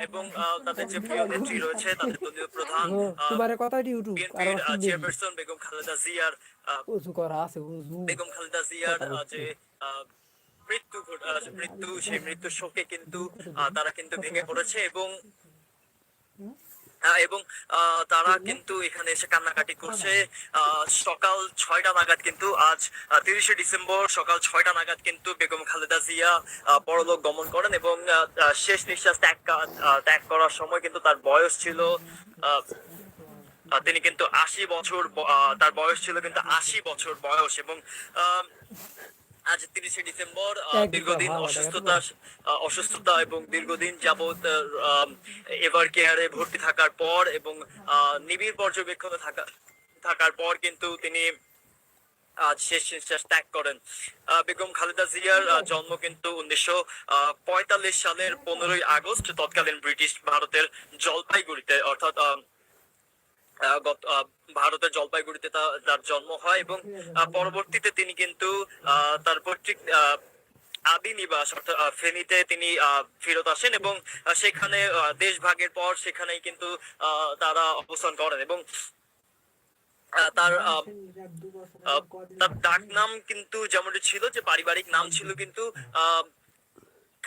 এবং তাদের যে প্রিয় নেত্রী রয়েছে তাদের দলীয় প্রধান নেই। চেয়ারপারসন বেগম খালেদা জিয়ার বেগম খালেদা জিয়ার যে আহ, মৃত্যু ঘট- মৃত্যু সেই মৃত্যু শোকে কিন্তু তারা কিন্তু ভেঙে পড়েছে এবং এবং আহ, তারা কিন্তু এখানে এসে কান্নাকাটি করছে। আহ, সকাল ছয়টা নাগাদ কিন্তু আজ তিরিশে ডিসেম্বর সকাল ছয়টা নাগাদ কিন্তু বেগম খালেদা জিয়া আহ, পরলোক গমন করেন এবং শেষ নিঃশ্বাস ত্যাগ ত্যাগ করার সময় কিন্তু তার বয়স ছিল তিনি কিন্তু আশি বছর তার বয়স ছিল কিন্তু আশি বছর বয়স এবং আহ, আজ তিরিশে ডিসেম্বর দীর্ঘদিন অসুস্থতা অসুস্থতা এবং দীর্ঘদিন যাবৎ এভার কেয়ারে ভর্তি থাকার পর এবং নিবিড় পর্যবেক্ষণে থাকা থাকার পর কিন্তু তিনি আজ শেষ নিঃশ্বাস ত্যাগ করেন। আহ, বেগম খালেদা জিয়ার জন্ম কিন্তু উনিশশো পঁয়তাল্লিশ সালের পনেরোই আগস্ট তৎকালীন ব্রিটিশ ভারতের জলপাইগুড়িতে অর্থাৎ আহ, ভারতের জলপাইগুড়িতে তার জন্ম হয় এবং পরবর্তীতে তিনি কিন্তু তার পৈতৃক আদি নিবাস, অর্থাৎ ফেনীতে তিনি ফেরত আসেন এবং সেখানে দেশ ভাগের পর সেখানেই কিন্তু তারা অবস্থান করেন এবং তার তার ডাক নাম কিন্তু যেমনটি ছিল যে পারিবারিক নাম ছিল কিন্তু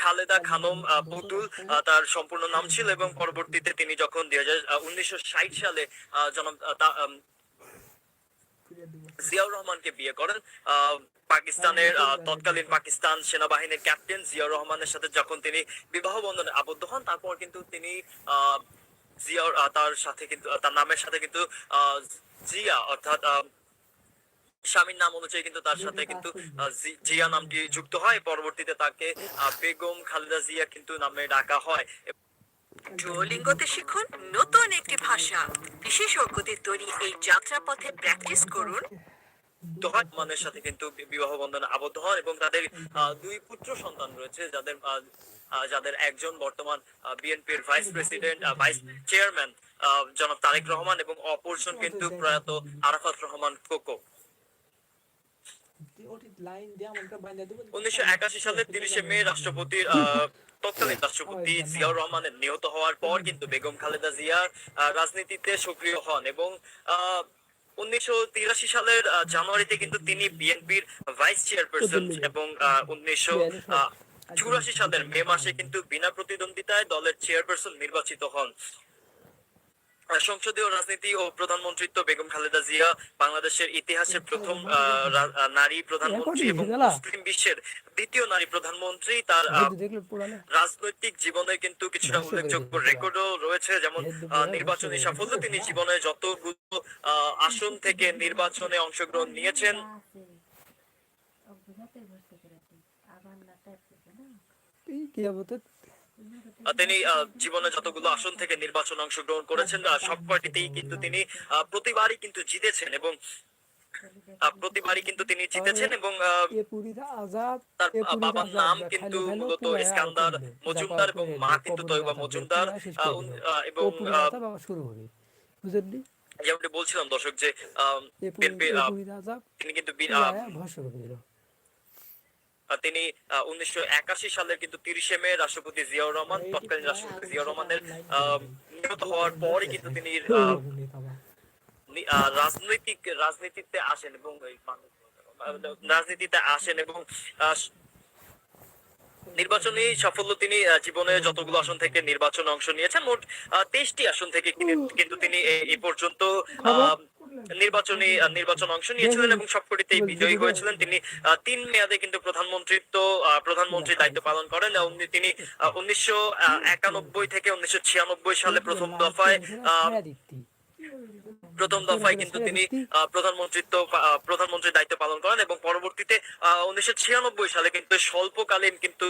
খালেদা খানম পুতুল তার সম্পূর্ণ নাম ছিল এবং পরবর্তীতে তিনি যখন দুই হাজার উনিশশো সালে জনম জিয়াউর রহমানকে বিয়ে করেন পাকিস্তানের তৎকালীন পাকিস্তান সেনাবাহিনীর ক্যাপ্টেন জিয়াউর রহমানের সাথে যখন তিনি বিবাহ বন্ধনে আবদ্ধ হন, তারপর কিন্তু তিনি জিয়াউর তার সাথে কিন্তু, তার নামের সাথে কিন্তু জিয়া অর্থাৎ স্বামীর নাম অনুযায়ী কিন্তু তার সাথে কিন্তু জিয়া নামটি যুক্ত হয়। পরবর্তীতে তাকে বেগম খালেদা জিয়া কিন্তু নামে ডাকা হয়। ডুওলিঙ্গোতে শিখুন নতুন একটি ভাষা। বিশেষজ্ঞদের তৈরি এই যাত্রাপথে প্র্যাকটিস করুন। মানের সাথে কিন্তু বিবাহ বন্ধনে আবদ্ধ হন এবং তাদের দুই পুত্র সন্তান রয়েছে যাদের যাদের একজন বর্তমান বিএনপির ভাইস প্রেসিডেন্ট ভাইস চেয়ারম্যান জনাব তারেক রহমান এবং অপরজন কিন্তু প্রয়াত আরাফাত রহমান কোকো উনিশশো একাশি সালের তিরিশে মে রাষ্ট্রপতির তৎকালীন রাষ্ট্রপতি জিয়াউর রহমানের নিহত হওয়ার পর কিন্তু বেগম খালেদা জিয়া রাজনীতিতে সক্রিয় হন এবং আহ, উনিশশো তিরাশি সালের জানুয়ারিতে কিন্তু তিনি বিএনপির ভাইস চেয়ারপারসন এবং উনিশশো চুরাশি সালের মে মাসে কিন্তু বিনা প্রতিদ্বন্দ্বিতায় দলের চেয়ারপারসন নির্বাচিত হন। সংসদীয় রাজনীতি ও প্রধানমন্ত্রিত্ব বেগম খালেদা জিয়া বাংলাদেশের ইতিহাসের প্রথম আহ, নারী প্রধানমন্ত্রী এবং মুসলিম বিশ্বের দ্বিতীয় নারী প্রধানমন্ত্রী তার রাজনৈতিক জীবনে কিন্তু কিছুটা উল্লেখযোগ্য রেকর্ডও রয়েছে যেমন আহ, নির্বাচনী সাফল্য তিনি জীবনে যতগুলো আহ, আসন থেকে নির্বাচনে অংশগ্রহণ নিয়েছেন। কি তিনি জীবনে যতগুলো আসন থেকে নির্বাচন অংশগ্রহণ করেছেন সব কয়টিতেই কিন্তু তিনি প্রতিবারই কিন্তু জিতেছেন এবং প্রতিবারই কিন্তু তিনি জিতেছেন এবং তার বাবার নাম কিন্তু মূলত ইস্কান্দার মজুমদার এবং মা কিন্তু তৈবা মজুমদার এবং শুরু হবে। যেমনটি বলছিলাম দর্শক যে তিনি কিন্তু বি- পুরা আহ, ভস্য করে দিল আহ, তিনি উনিশশো একাশি সালের কিন্তু তিরিশে মে রাষ্ট্রপতি জিয়াউর রহমান তৎকালীন রাষ্ট্রপতি জিয়াউর রহমানের নিহত হওয়ার পরই কিন্তু তিনি রাজনৈতিক রাজনীতিতে আসেন এবং আহ, রাজনীতিতে আসেন এবং নির্বাচনী সাফল্য তিনি জীবনে যতগুলো আসন থেকে নির্বাচন অংশ নিয়েছেন মোট তেইশটি আসন থেকে কিন্তু তিনি এই পর্যন্ত নির্বাচনী নির্বাচন অংশ নিয়েছিলেন এবং সবকটিতেই বিজয়ী হয়েছিলেন। তিনি তিন মেয়াদে কিন্তু প্রধানমন্ত্রিত্ব আহ, প্রধানমন্ত্রীর দায়িত্ব পালন করেন এবং তিনি উনিশশো একানব্বই থেকে উনিশশো ছিয়ানব্বই সালে প্রথম দফায় আহ, প্রথম দফায় কিন্তু তিনি প্রধানমন্ত্রিত্ব প্রধানমন্ত্রীর দায়িত্ব পালন করেন এবং পরবর্তীতে উনিশশো ছিয়ানব্বই সালে কিন্তু স্বল্পকালীন কিন্তু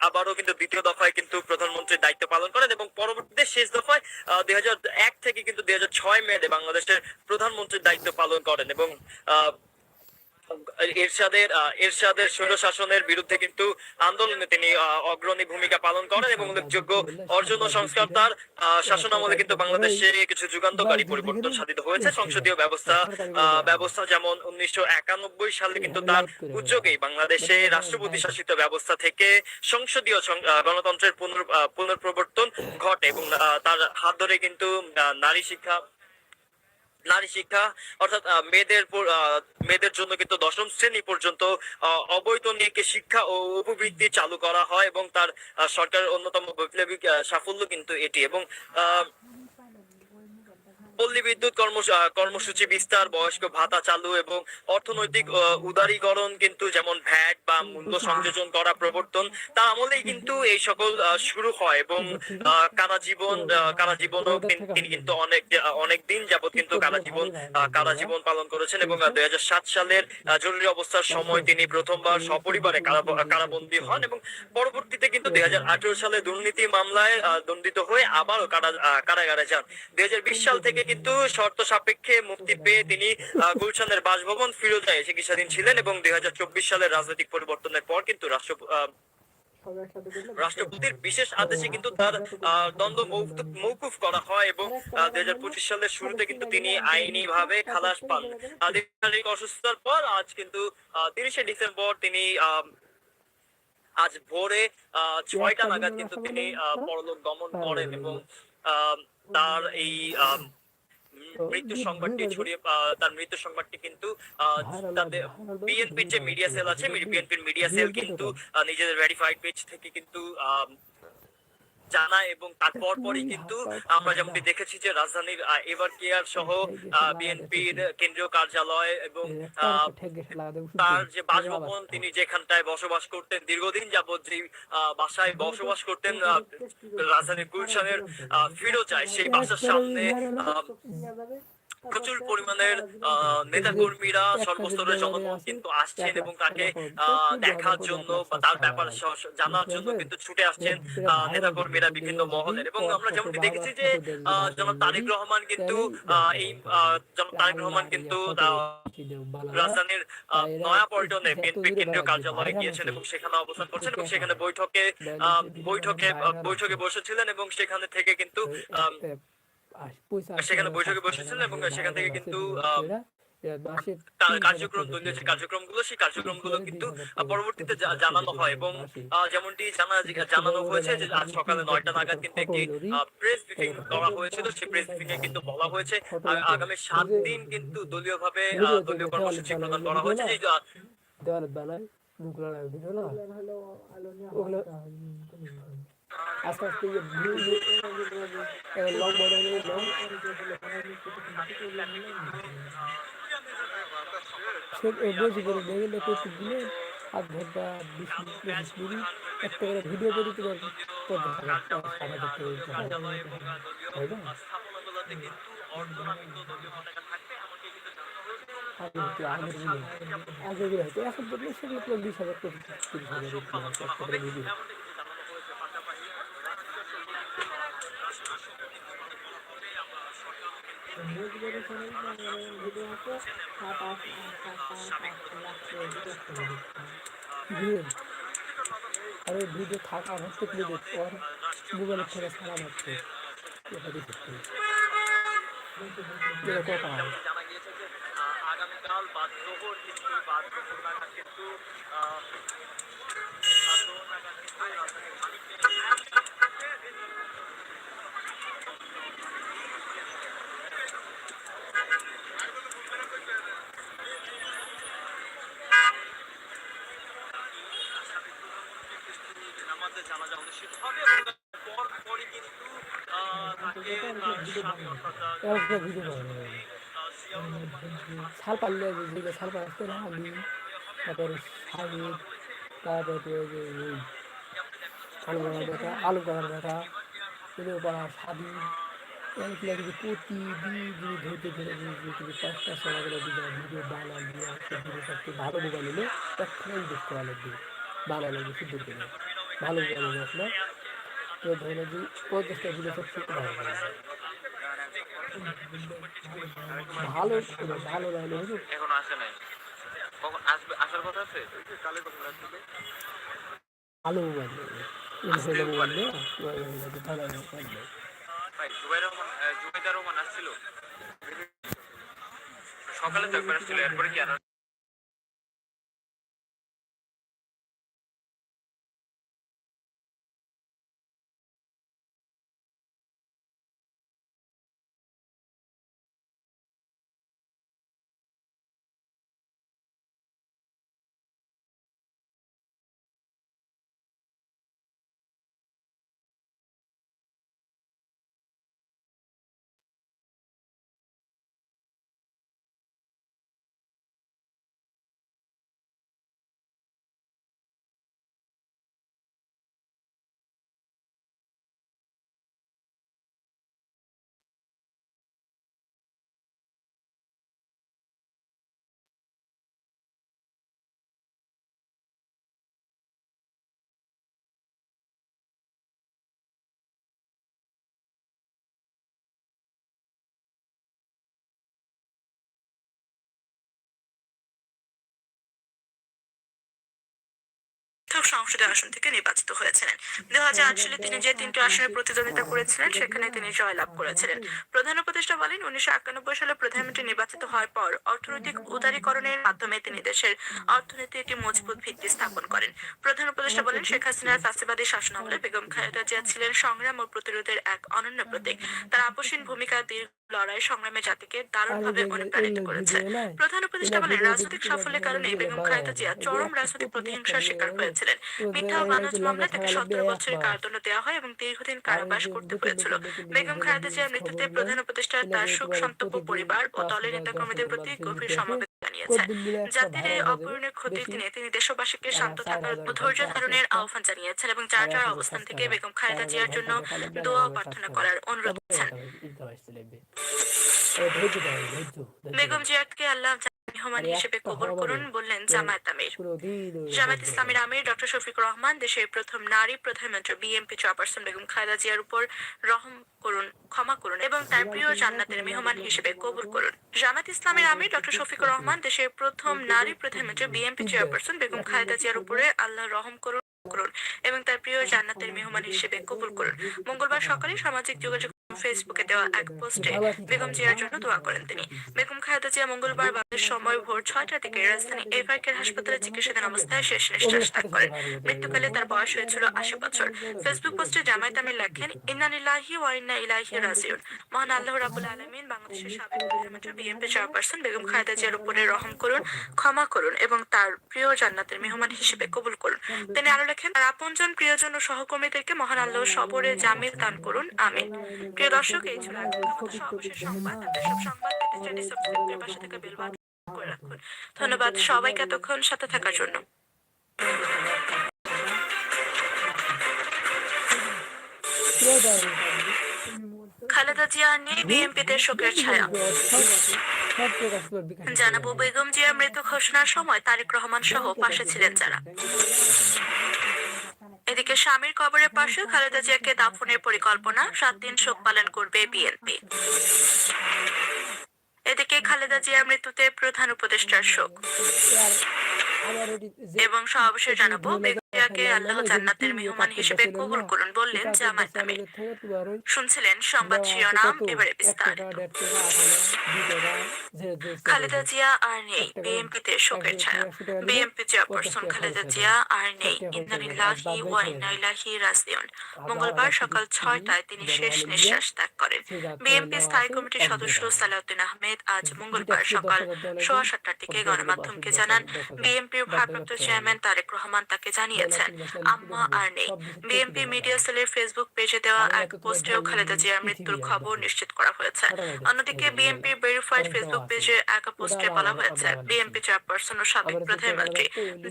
আবারও কিন্তু দ্বিতীয় দফায় কিন্তু প্রধানমন্ত্রীর দায়িত্ব পালন করেন এবং পরবর্তীতে শেষ দফায় দুই হাজার এক থেকে কিন্তু দুই হাজার ছয় মেয়াদে বাংলাদেশের প্রধানমন্ত্রীর দায়িত্ব পালন করেন এবং এরশাদের এরশাদের স্বৈর শাসনের বিরুদ্ধে কিন্তু আন্দোলনে তিনি অগ্রণী ভূমিকা পালন করেন এবং উল্লেখযোগ্য অর্জন সংস্কার তার আহ, শাসনামলে কিন্তু বাংলাদেশে কিছু যুগান্তকারী পরিবর্তন সাধিত হয়েছে। সংসদীয় ব্যবস্থা ব্যবস্থা যেমন উনিশশো একানব্বই সালে কিন্তু তার উদ্যোগেই বাংলাদেশে রাষ্ট্রপতি শাসিত ব্যবস্থা থেকে সংসদীয় গণতন্ত্রের পুনর আহ, পুনর্প্রবর্তন ঘটে এবং তার হাত ধরে কিন্তু নারী শিক্ষা নারী শিক্ষা অর্থাৎ মেয়েদের মেয়েদের জন্য কিন্তু দশম শ্রেণি পর্যন্ত অবৈতনিক শিক্ষা ও উপবৃত্তি চালু করা হয় এবং তার সরকারের অন্যতম বৈপ্লবিক সাফল্য কিন্তু এটি এবং আহ, পল্লী বিদ্যুৎ কর্মসূচি বিস্তার বয়স্ক ভাতা চালু এবং অর্থনৈতিক উদারীকরণ কিন্তু যেমন ভ্যাট বা মূল্য সংযোজন করা প্রবর্তন তার আমলেই কিন্তু এই সকল শুরু হয় এবং কারা জীবন কারা জীবনও তিনি কিন্তু অনেক অনেক দিন যাবত কিন্তু কারা জীবন কারা জীবন পালন করেছেন এবং দুই হাজার সাত সালের জরুরি অবস্থার সময় তিনি প্রথমবার সপরিবারে কারা- কারাবন্দী হন এবং পরবর্তীতে কিন্তু দুই হাজার আঠেরো সালে দুর্নীতি মামলায় দণ্ডিত হয়ে আবারও কারা কারাগারে যান। দুই হাজার বিশ সাল থেকে কিন্তু শর্ত সাপেক্ষে মুক্তি পেয়ে তিনি গুলশানের বাসভবন ফিরোজায় চিকিৎসাধীন ছিলেন এবং দুই হাজার চব্বিশ সালের রাজনৈতিক পরিবর্তনের পর কিন্তু রাষ্ট্র রাষ্ট্রপতির বিশেষ আদেশে কিন্তু তার দ্বন্দ্ব মৌকুফ- করা হয় এবং দুই হাজার পঁচিশ সালের শুরুতে কিন্তু তিনি আইনি ভাবে খালাস পান। দীর্ঘকালীন অসুস্থতার পর আজ কিন্তু তিরিশে ডিসেম্বর তিনি আজ ভোরে ছয়টা নাগাদ কিন্তু তিনি পরলোক গমন করেন এবং তার এই মৃত্যু সংবাদটি ছড়িয়ে তার মৃত্যু সংবাদটি কিন্তু আহ, তাদের বিএনপির যে মিডিয়া সেল আছে বিএনপির মিডিয়া সেল কিন্তু নিজেদের ভেরিফাইড পেজ থেকে কিন্তু জানায় এবং তারপর পরই কিন্তু আমরা যেমনটি দেখেছি যে রাজধানীর এবার কেয়ার সহ বিএনপির কেন্দ্রীয় কার্যালয় এবং তার যে বাসভবন তিনি যেখানটায় বসবাস করতেন দীর্ঘদিন যাবত যে আহ, বাসায় বসবাস করতেন আহ, রাজধানীর গুলশানের ফিরোজায় সেই বাসার সামনে প্রচুর পরিমাণের নেতাকর্মীরা সর্বস্তরের জনগণ কিন্তু আসছেন এবং তাকে দেখার জন্য বা তার ব্যাপারে জানার জন্য কিন্তু ছুটে আসছেন আহ, নেতাকর্মীরা বিভিন্ন মহলের। এবং আমরা যেমনটি দেখেছি যে জনাব তারেক রহমান কিন্তু এই জনাব তারেক রহমান কিন্তু রাজধানীর আহ, নয়াপল্টনে বিএনপি কেন্দ্রীয় কার্যালয়ে গিয়েছেন এবং সেখানে অবস্থান করছেন এবং সেখানে বৈঠকে বৈঠকে বৈঠকে বসেছিলেন এবং সেখানে থেকে কিন্তু সেখানে বৈঠকে বসেছিলেন এবং সেখান থেকে কিন্তু কার্যক্রম দলীয় যে কার্যক্রমগুলো সেই কার্যক্রমগুলো কিন্তু পরবর্তীতে জানানো হয় এবং যেমনটি জানা জানানো হয়েছে যে আজ সকালে নয়টা নাগাদ কিন্তু একটি প্রেস ব্রিফিং করা হয়েছিল। সেই প্রেস ব্রিফিং এ কিন্তু বলা হয়েছে আগামী সাত দিন কিন্তু দলীয় ভাবে দলীয় কর্মসূচি প্রদান করা হয়েছে। যে আহ, দেওয়ালে বানায় মুখ লড়াই ভিডিও না? ওগুলো আস্তে আস্তে লং ভিডিও করে এবং আগে এখন সেগুলো বিশ হাজার শোক পালন করা একটা হবে করে ভিডিও এমনটি কিন্তু জানানো হয়েছে পাশাপাশি ভিডিও আরে ভিডিও থাকা হচ্ছে প্লে দেখতে আর মোবাইলের থেকে ছাড়া যাচ্ছে এটা দেখতে আগামীকাল নামাজে জানাজা অনুষ্ঠিত হবে এবং পর পরই কিন্তু আহ, তাকে তার স্বাধীনতা একটা ভিডিও বানানো ছাল পারলে যে ছাল পারতে না আমি তারপরে শাহিদ তারপরে যে ওই আলু গাড়ার বেটা আলু গাড়ার বেটা এগুলো করা স্বাধীন এগুলো যদি প্রতিদিন যদি ধরতে ধরে যদি পাঁচটা সময় করে ভিডিও বানা দিয়ে ভিডিও সবচেয়ে ভালো মোবাইল নিলে একখানেই দেখতে ভালো লাগবে বানা লাগবে করে। ভালো নিলে আসলে তো ভালো ভালো ভালো লাগলে এখন আসে নাই। কখন আসবে আসার কথা আছে? ইনসুলিন বাজে ভালো বাজে ভাই জুবাই রহমান আহ, জুবাইদা রহমান আসছিল? সকালে তো একবার আসছিল এরপরে কি আর সংসদীয় আসন থেকে নির্বাচিত হয়েছিলেন। দু সালে তিনি যে তিনটি আসনে প্রতিদ্বন্দ্বিতা করেছিলেন, সেখানে তিনি জয়লাভ করেছিলেন। প্রধান উপদেষ্টা বলেন, উনিশশো একানব্বই সালে প্রধানমন্ত্রী নির্বাচিত হওয়ার পর অর্থনৈতিক উদারীকরণের মাধ্যমে তিনি দেশের অর্থনীতি একটি মজবুত ভিত্তি স্থাপন করেন। প্রধান উপদেষ্টা বলেন, শেখ হাসিনার ফাঁসিবাদী শাসনামলে বেগম খালেদা জিয়া ছিলেন সংগ্রাম ও প্রতিরোধের এক অনন্য প্রতীক। তার আপসীন ভূমিকা দীর্ঘ লড়াই সংগ্রামে জাতিকে দারুণভাবে অনুপ্রাণিত করেছে। প্রধান উপদেষ্টা বলেন রাজনৈতিক সাফল্যের কারণে বেগম খালেদা জিয়া চরম রাজনৈতিক প্রতিহিংসার শিকার হয়েছিলেন। মিথ্যা ও বানোয়াট মামলায় তাকে সতেরো বছরের কারাদণ্ড দেওয়া হয় এবং দীর্ঘদিন কারাবাস করতে হয়েছিল। বেগম খালেদা জিয়ার মৃত্যুতে প্রধান উপদেষ্টা তার শোক সন্তব্য পরিবার ও দলের নেতাকর্মীদের প্রতি গভীর সমবেদনা জানিয়েছেন জাতির এই অপূরণীয় ক্ষতির দিনে তিনি দেশবাসীকে শান্ত থাকার ধৈর্য ধারণের আহ্বান জানিয়েছেন এবং যার যার অবস্থান থেকে বেগম খালেদা জিয়ার জন্য দোয়া প্রার্থনা করার অনুরোধ করেছেন বেগম জিয়াকে আল্লাহ মেহমান হিসেবে কবুল করুন বললেন জামায়াত আমির। জামায়াত ইসলামের আমির ডক্টর শফিক রহমান দেশের প্রথম নারী প্রধানমন্ত্রী বিএনপি চেয়ারপারসন বেগম খালেদা জিয়ার উপর রহম করুন ক্ষমা করুন এবং তার প্রিয় জান্নাতের মেহমান হিসেবে কবুল করুন। জামায়াত ইসলামের আমির ডক্টর শফিকুর রহমান দেশের প্রথম নারী প্রধানমন্ত্রী বিএনপি চেয়ারপারসন বেগম খালেদা জিয়ার উপরে আল্লাহ রহম করুন করুন এবং তার প্রিয় জান্নাতের মেহমান হিসেবে কবুল করুন। মঙ্গলবার সকালে সামাজিক যোগাযোগ ফেসবুকে দেওয়া এক পোস্টে, বেগম জিয়ার জন্য দোয়া করেন তিনি। বেগম খালেদা জিয়া মঙ্গলবার বাংলাদেশ সময় ভোর ছয়টার দিকে রাজধানী এভারকের হাসপাতালে চিকিৎসাধীন অবস্থায় শেষ নিঃশ্বাস ত্যাগ করেন। মৃত্যুকালে তার বয়স হয়েছিল আশি বছর। ফেসবুক পোস্টে জামায়াত আমির লেখেন ইন্নানিল্লাহি ওয়া ইন্না ইলাইহি রাজিউন। মহান আল্লাহ রাব্বুল আলামিন বাংলাদেশের সাবেক প্রধানমন্ত্রী বিএনপি চেয়ারপারসন বেগম খালেদা জিয়ার উপরে রহম করুন, ক্ষমা করুন এবং তার প্রিয় জান্নাতের মেহমান হিসেবে কবুল করুন। তিনি আরও লেখেন, তার আপনজন প্রিয়জন ও সহকর্মীদেরকে মহান আল্লাহ সবরে জামিল দান করুন। আমিন। প্রিয় দর্শক এই ছিল আজকের সর্বশেষ সংবাদ। আপনার সব সংবাদ পেতে চ্যানেলটি সাবস্ক্রাইব করে পাশে থাকা বেল বাটন করে রাখুন। ধন্যবাদ সবাইকে এতক্ষণ সাথে থাকার জন্য। খালেদা জিয়া নিয়ে বিএনপিতে শোকের ছায়া। জানাব বেগম জিয়ার মৃত্যু ঘোষণার সময় তারেক রহমান সহ পাশে ছিলেন যারা। এদিকে স্বামীর কবরের পাশে খালেদা জিয়াকে দাফনের পরিকল্পনা সাত দিন শোক পালন করবে বিএনপি। এদিকে খালেদা জিয়ার মৃত্যুতে প্রধান উপদেষ্টার শোক। এবং সর্বশেষ জানাব জিয়াকে আল্লাহ জান্নাতের মেহমান হিসেবে কবুল করুন বললেন শুনছিলেন সংবাদ শিরোনাম এবারে বিস্তারিত খালেদা জিয়া আর নেই বিএনপিতে শোকের ছায়া। বিএনপি চেয়ারপারসন খালেদা জিয়া আর নেই। ওয়া ইন্না ইলাইহি রাজিউন। মঙ্গলবার সকাল ছয়টায় তিনি শেষ নিঃশ্বাস ত্যাগ করেন। বিএনপি স্থায়ী কমিটির সদস্য সালাউদ্দিন আহমেদ আজ মঙ্গলবার সকাল সোয়া সাতটার দিকে গণমাধ্যমকে জানান বিএনপির ভারপ্রাপ্ত চেয়ারম্যান তারেক রহমান তাকে জানিয়েছেন আম্মা আর নেই। বিএনপি মিডিয়া সেলের ফেসবুক পেজে দেওয়া এক পোস্টেও খালেদা জিয়ার মৃত্যুর খবর নিশ্চিত করা হয়েছে। অন্যদিকে বিএনপির ভেরিফাইড ফেসবুক পেজে এক পোস্টে বলা হয়েছে। বিএনপি চেয়ারপারসন ও সাবেক প্রধানমন্ত্রী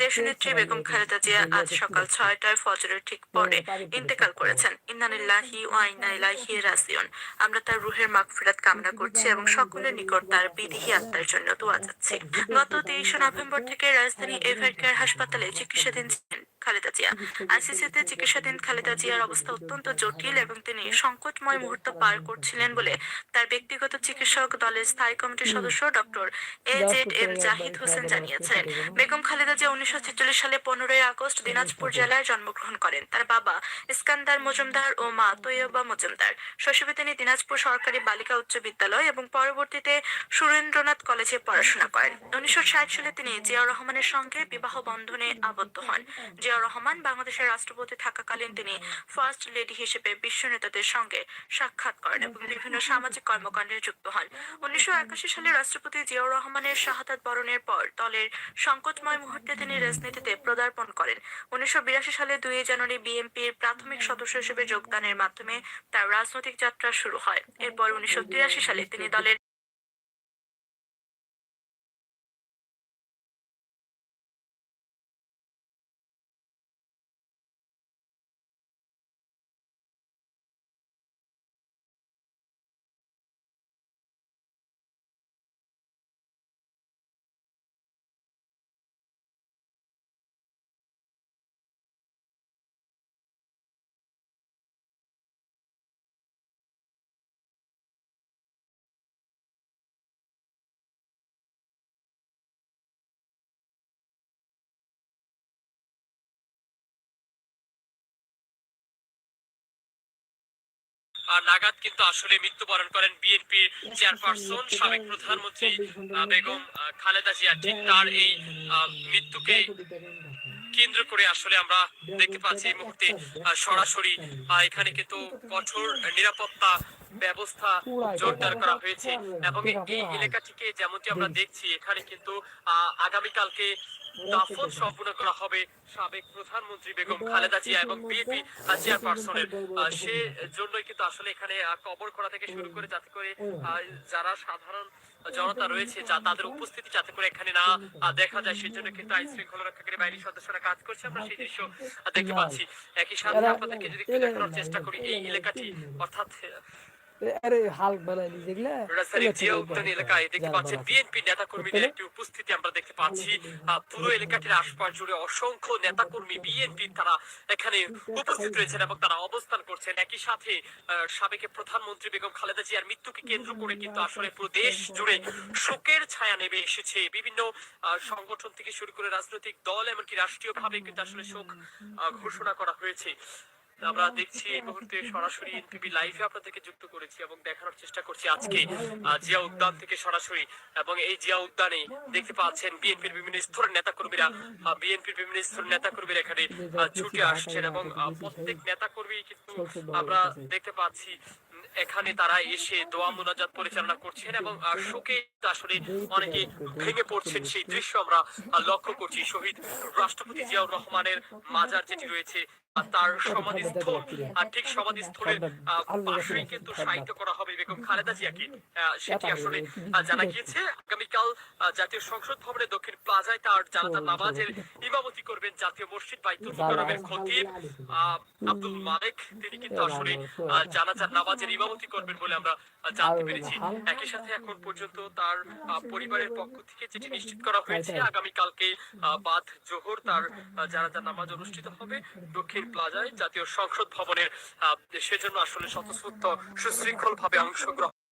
দেশনেত্রী বেগম খালেদা জিয়া আজ সকাল ছয়টায় ফজরের ঠিক পরে ইন্তেকাল করেছেন। ইন্না ইন্নানিল্লাহি ওয়া ইন্না ইলাইহি রাজিউন। আমরা তার রুহের মাগফিরাত কামনা করছি এবং সকলের নিকট তার বিদেহী আত্মার জন্য দোয়া চাচ্ছি। গত তেইশে নভেম্বর থেকে রাজধানী এভার কেয়ার হাসপাতালে চিকিৎসাধীন ছিলেন খালেদা জিয়া। আইসিসিতে চিকিৎসাধীন খালেদা জিয়ার অবস্থা অত্যন্ত জটিল এবং তিনি সংকটময় মুহূর্ত পার করছিলেন বলে তার ব্যক্তিগত চিকিৎসক দলের স্থায়ী কমিটির সদস্য doctor A Z M Zahid Hossain জানিয়েছেন। বেগম খালেদা জিয়া উনিশশো ছেচল্লিশ সালে পনেরোই আগস্ট দিনাজপুর জেলায় জন্মগ্রহণ করেন। তার বাবা ইস্কান্দার মজুমদার ও মা তৈয়বা মজুমদার। শৈশবে তিনি দিনাজপুর সরকারি বালিকা উচ্চ বিদ্যালয় এবং পরবর্তীতে সুরেন্দ্রনাথ কলেজে পড়াশোনা করেন। উনিশশো ষাট সালে তিনি জিয়াউর রহমানের সঙ্গে বিবাহ বন্ধনে আবদ্ধ হন। জিয়াউর রহমান বাংলাদেশের রাষ্ট্রপতি থাকাকালীন তিনি ফার্স্ট লেডি হিসেবে বিশ্ব নেতাদের সঙ্গে সাক্ষাৎ করেন এবং বিভিন্ন সামাজিক কর্মকাণ্ডে যুক্ত হন। উনিশশো একাশি সালে রাষ্ট্রপতি জিয়াউর রহমানের শাহাদাত বরণের পর দলের সংকটময় মুহূর্তে তিনি রাজনীতিতে পদার্পণ করেন। উনিশশো বিরাশি সালে দুই জানুয়ারি বিএনপির প্রাথমিক সদস্য হিসেবে যোগদানের মাধ্যমে তার রাজনৈতিক যাত্রা শুরু হয়। এরপর উনিশশো তিরাশি সালে তিনি দলের নাগাদ কিন্তু আসলে মৃত্যুবরণ করেন বিএনপির চেয়ারপারসন, সাবেক প্রধানমন্ত্রী বেগম খালেদা জিয়া। ঠিক তার এই মৃত্যুকে কেন্দ্র করে আসলে আমরা দেখতে পাচ্ছি এই মুহূর্তে সরাসরি এখানে কিন্তু কঠোর নিরাপত্তা ব্যবস্থা জোরদার করা হয়েছে। এবং এই এলাকাটিকে যেমনটি আমরা দেখছি, এখানে কিন্তু আগামীকালকে দাফন সম্পূর্ণ করা হবে সাবেক প্রধানমন্ত্রী বেগম খালেদা জিয়া এবং বিএনপি চেয়ারপারসনের। সে জন্যই কিন্তু আসলে এখানে কবর করা থেকে শুরু করে যাতে করে যারা সাধারণ জনতা রয়েছে যা তাদের উপস্থিতি যাতে করে এখানে না দেখা যায় সেজন্য কিন্তু আইন শৃঙ্খলা রক্ষাকারী বাহিনীর সদস্যরা কাজ করছে। আমরা সেই দৃশ্য দেখতে পাচ্ছি। একই সাথে আপনাদেরকে যদি দেখানোর চেষ্টা করি এই এলাকাটি অর্থাৎ আরে হাল বানাইলি যেগুলা দেখতে পাচ্ছেন বিএনপি নেতা কর্মীদের একটি উপস্থিতি আমরা দেখতে পাচ্ছি। পুরো এলাকাটির আশপাশ জুড়ে অসংখ্য নেতা কর্মী বিএনপি তারা এখানে উপস্থিত রয়েছেন এবং তারা অবস্থান করছেন। একই সাথে সাবেক প্রধানমন্ত্রী বেগম খালেদা জিয়ার মৃত্যুকে কেন্দ্র করে কিন্তু আসলে পুরো দেশ জুড়ে শোকের ছায়া নেমে এসেছে। বিভিন্ন সংগঠন থেকে শুরু করে রাজনৈতিক দল এমনকি রাষ্ট্রীয় ভাবে কিন্তু আসলে শোক ঘোষণা করা হয়েছে। আমরা দেখছি এই মুহূর্তে সরাসরি এনপিবি লাইভে আপনাদেরকে যুক্ত করেছি এবং দেখানোর চেষ্টা করছি আজকে জিয়া উদ্যান থেকে সরাসরি এবং এই জিয়া উদ্যানে দেখতে পাচ্ছেন বিএনপির বিভিন্ন স্তরের নেতা কর্মীরা বিএনপির বিভিন্ন স্তরের নেতা কর্মীরা এখানে ছুটে আসছেন এবং প্রত্যেক নেতা কর্মী কিন্তু আমরা দেখতে পাচ্ছি, এখানে তারা এসে দোয়া মোনাজাত পরিচালনা করছেন এবং শোকে আসলে অনেকে ভেঙে পড়ছেন সেই দৃশ্য আমরা লক্ষ্য করছি। শহীদ রাষ্ট্রপতি জিয়াউর রহমানের মাজার যেটি রয়েছে তার সমাধিস্থল আর ঠিক সমাধিস্থলের পাশেই কিন্তু সাহিত্য করা হবে বেগম খালেদা জিয়াকে সেটি আসলে জানা গিয়েছে আগামীকাল জাতীয় সংসদ ভবনের দক্ষিণ প্লাজায় তার জানাজার নামাজের ইমামতি করবেন জাতীয় মসজিদ বাইতুল মুকাররমের খতিব আব্দুল মালিক তিনি কিন্তু আসলে জানাজার নামাজের ইমামতি করবেন বলে আমরা জানতে পেরেছি। একই সাথে এখন পর্যন্ত তার পরিবারের পক্ষ থেকে যেটি নিশ্চিত করা হয়েছে। আগামীকালকে বাদ জোহর তার জানাজার নামাজ অনুষ্ঠিত হবে। দক্ষিণ প্লাজায় জাতীয় সংসদ ভবনের সেজন্য আসলে স্বতঃস্ফূর্ত সুশৃঙ্খল ভাবে অংশগ্রহণ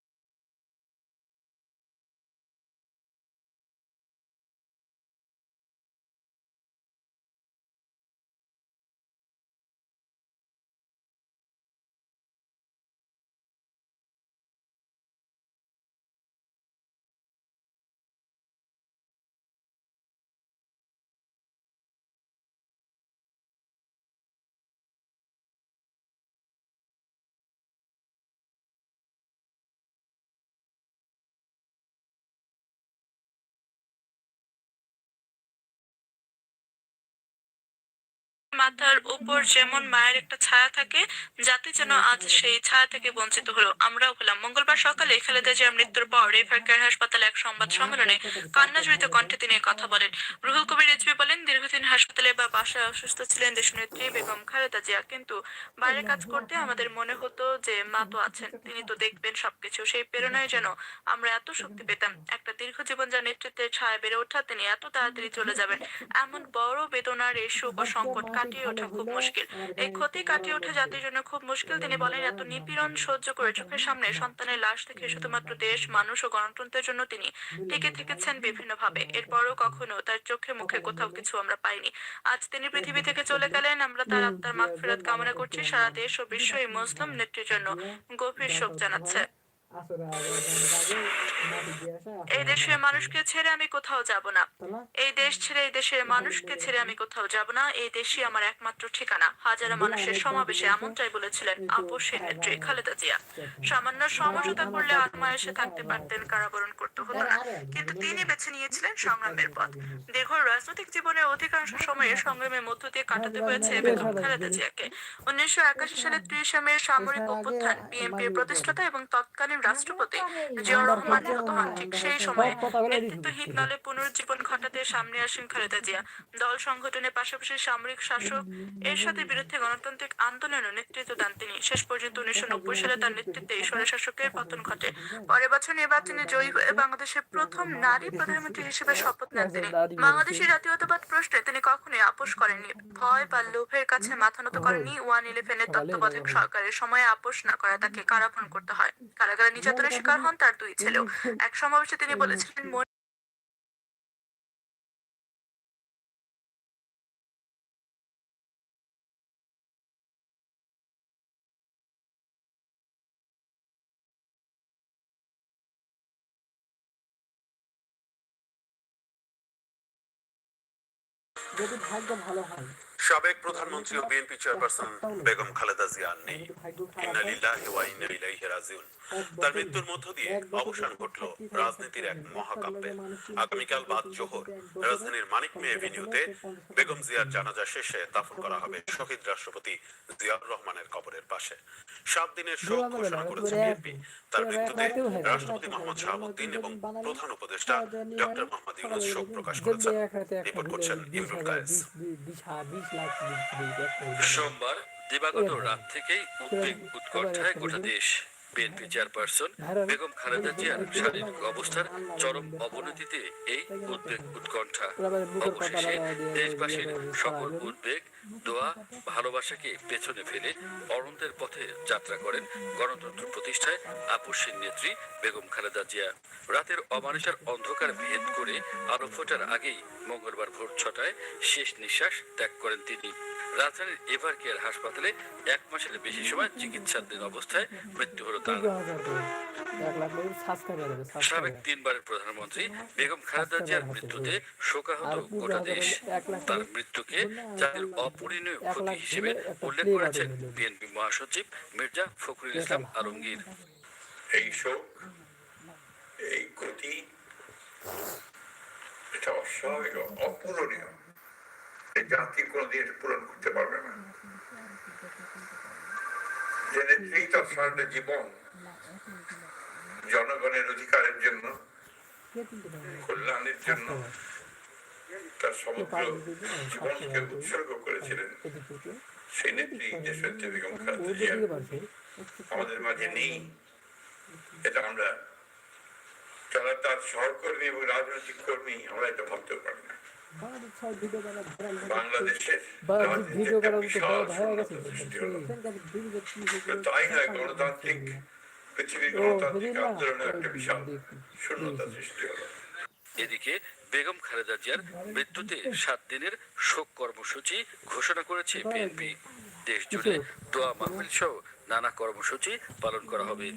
মাথার উপর যেমন মায়ের একটা ছায়া থাকে যাতে যেন আজ সেই ছায়া থেকে বঞ্চিত হলো। আমরাও হলাম। মঙ্গলবার সকালে খালেদা জিয়ার মৃত্যুর পর রেফার কেয়ার হাসপাতালে এক সংবাদ সম্মেলনে কান্না জড়িত কণ্ঠে তিনি কথা বলেন। রুহুল কবির রিজভি বলেন, দীর্ঘদিন হাসপাতালে বা বাসায় অসুস্থ ছিলেন দেশনেত্রী বেগম খালেদা জিয়া, কিন্তু বাইরে কাজ করতে আমাদের মনে হতো যে মা তো আছেন, তিনি তো দেখবেন সবকিছু। সেই প্রেরণায় যেন আমরা এত শক্তি পেতাম। একটা দীর্ঘ জীবন যার নেতৃত্বের ছায়া বেড়ে ওঠা, তিনি এত তাড়াতাড়ি চলে যাবেন। এমন বড় বেদনার এই শোক সংকট কাটিয়ে ওঠা খুব মুশকিল। এই ক্ষতি কাটিয়ে ওঠা জাতির জন্য খুব মুশকিল। তিনি বলেন, এত নিপীড়ন সহ্য করে চোখের সামনে সন্তানের লাশ দেখে শুধুমাত্র দেশ, মানুষ ও গণতন্ত্রের জন্য তিনি টিকে থেকেছেন বিভিন্ন ভাবে এরপরও কখনো তার চোখে মুখে কোথাও কিছু আমরা পাইনি। আজ তিনি পৃথিবী থেকে চলে গেলেন। আমরা তার আত্মার মাগফিরাত কামনা করছি। সারা দেশ ও বিশ্ব এই মুসলিম নেত্রীর জন্য গভীর শোক জানাচ্ছে। এই দেশের মানুষকে ছেড়ে আমি কোথাও যাব না। এই দেশ ছেড়ে এই দেশের মানুষকে ছেড়ে আমি কোথাও যাব না। এই দেশই আমার একমাত্র ঠিকানা। হাজারো মানুষের সমাবেশে এমনটাই বলেছিলেন আপসের নেত্রী খালেদা জিয়া। সামান্য সমঝোতা করলে আত্মা এসে থাকতে পারতেন কারাবরণ করতে হতো না। কিন্তু তিনি বেছে নিয়েছিলেন সংগ্রামের পথ। দীর্ঘ রাজনৈতিক জীবনের অধিকাংশ সময়ে সংগ্রামের মধ্য দিয়ে কাটাতে হয়েছে বেগম খালেদা জিয়াকে। উনিশশো একাশি সালের ত্রিশে মে সামরিক অভ্যুত্থান বিএনপির প্রতিষ্ঠাতা এবং তৎকালীন রাষ্ট্রপতি জিয়াউর রহমান নিহত হন ঠিক সেই সময়ে। নেতৃত্বহীন দলে পুনরুজ্জীবন ঘটাতে সামনে আসেন খালেদা জিয়া। দল সংগঠনের পাশাপাশি সামরিক শাসক এরশাদের বিরুদ্ধে গণতান্ত্রিক আন্দোলনের নেতৃত্ব দেন তিনি। শেষ পর্যন্ত উনিশশো নব্বই সালে তার নেতৃত্বে ঈশ্বরের শাসকের পতন ঘটে। পরের বছর নির্বাচনে জয়ী হয়ে বাংলাদেশের প্রথম নারী প্রধানমন্ত্রী হিসেবে শপথ নেন তিনি। বাংলাদেশের জাতীয়তাবাদ প্রশ্নে তিনি কখনোই আপোষ করেননি। ভয় বা লোভের কাছে মাথা নত করেননি ওয়ান ইলেভেনের তত্ত্বাবধায়ক সরকারের। সময়ে আপোষ না করা তাকে কারাভরণ করতে হয়। কারাগারে নির্যাতনের শিকার হন তার দুই ছেলেও। এক সমাবেশে তিনি বলেছিলেন যদি ভাগ্য ভালো হয়। সাবেক প্রধানমন্ত্রী ও বিএনপি চেয়ারপারসন বেগম খালেদা জিয়া নেই। ইন্না লিল্লাহি ওয়া ইন্না ইলাইহি রাজিউন। তার মৃত্যুর মধ্য দিয়ে অবসান ঘটল রাজনীতির এক মহাকাব্যের আগামীকাল বাদ জোহর, রাজধানীর মানিক মে এভিনিউতে বেগম জিয়ার জানাজা শেষে দাফন করা হবে শহীদ রাষ্ট্রপতি জিয়াউর রহমানের কবরের পাশে। সাত দিনের শোক ঘোষণা করেছে বিএনপি। তার মৃত্যুতে রাষ্ট্রপতি মোহাম্মদ শাহাবুদ্দিন এবং প্রধান উপদেষ্টা ডক্টর মোহাম্মদ ইউনুস শোক প্রকাশ করেছেন। রিপোর্ট করছেন ইমরুল কায়েস। সোমবার দিবাগত রাত থেকেই উদ্বেগ উৎকণ্ঠায় গোটা দেশ বিএনপি চেয়ারপারসন বেগম খালেদা জিয়ার শারীরিক অবস্থার চরম অবনতিতে এই উদ্বেগ উৎকণ্ঠা। অবশেষে দেশবাসীর সকল উদ্বেগ দোয়া ভালোবাসাকে পেছনে ফেলে অনন্তের পথে যাত্রা করেন গণতন্ত্র প্রতিষ্ঠায় আপসীর নেত্রী বেগম খালেদা জিয়া। রাতের অমানুষার অন্ধকার ভেদ করে আলো ফোটার আগেই মঙ্গলবার ভোর ছটায় শেষ নিঃশ্বাস ত্যাগ করেন তিনি। রাজধানীর এভার কেয়ার হাসপাতালে এক মাসের বেশি সময় চিকিৎসাধীন অবস্থায় মৃত্যু হলো তার। সাবেক তিনবারের প্রধানমন্ত্রী বেগম খালেদা জিয়ার মৃত্যুতে শোকাহত গোটা দেশ। তার মৃত্যুকে জাতির অপূরণীয় ক্ষতি হিসেবে উল্লেখ করেছেন বিএনপি মহাসচিব মির্জা ফখরুল ইসলাম আলমগীর। এই শোক, এই ক্ষতি, এটা এটা অপূরণীয়। জাতি কোনোদিন এটা পূরণ করতে পারবে না। যে তার সারাটা জীবন, জনগণের অধিকারের জন্য, কল্যাণের জন্য তার সমগ্র জীবনকে উৎসর্গ করেছিলেন। সেই নেত্রী দেশনেত্রী বেগম খালেদা আমাদের মাঝে নেই। এটা আমরা যারা তার সহকর্মী এবং রাজনৈতিক কর্মী, আমরা এটা ভাবতেও পারি না। তাই নয় গণতান্ত্রিক পৃথিবীর গণতান্ত্রিক আন্দোলনের একটা বিশাল শূন্যতা সৃষ্টি হলো। এদিকে বেগম খালেদা জিয়ার মৃত্যুতে সাত দিনের শোক কর্মসূচি ঘোষণা করেছে বিএনপি। দেশ জুড়ে দোয়া মাহফিল সহ নানা কর্মসূচি পালন করা হবে।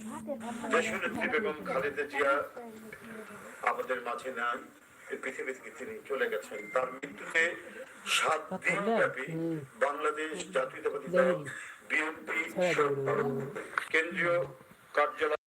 বেগম খালেদা জিয়া আমাদের মাঝে নাই পৃথিবী থেকে তিনি চলে গেছেন। তার মৃত্যুতে সাত দিন ব্যাপী বাংলাদেশ জাতীয়তাবাদী দল বিএনপি কেন্দ্রীয় কার্যালয়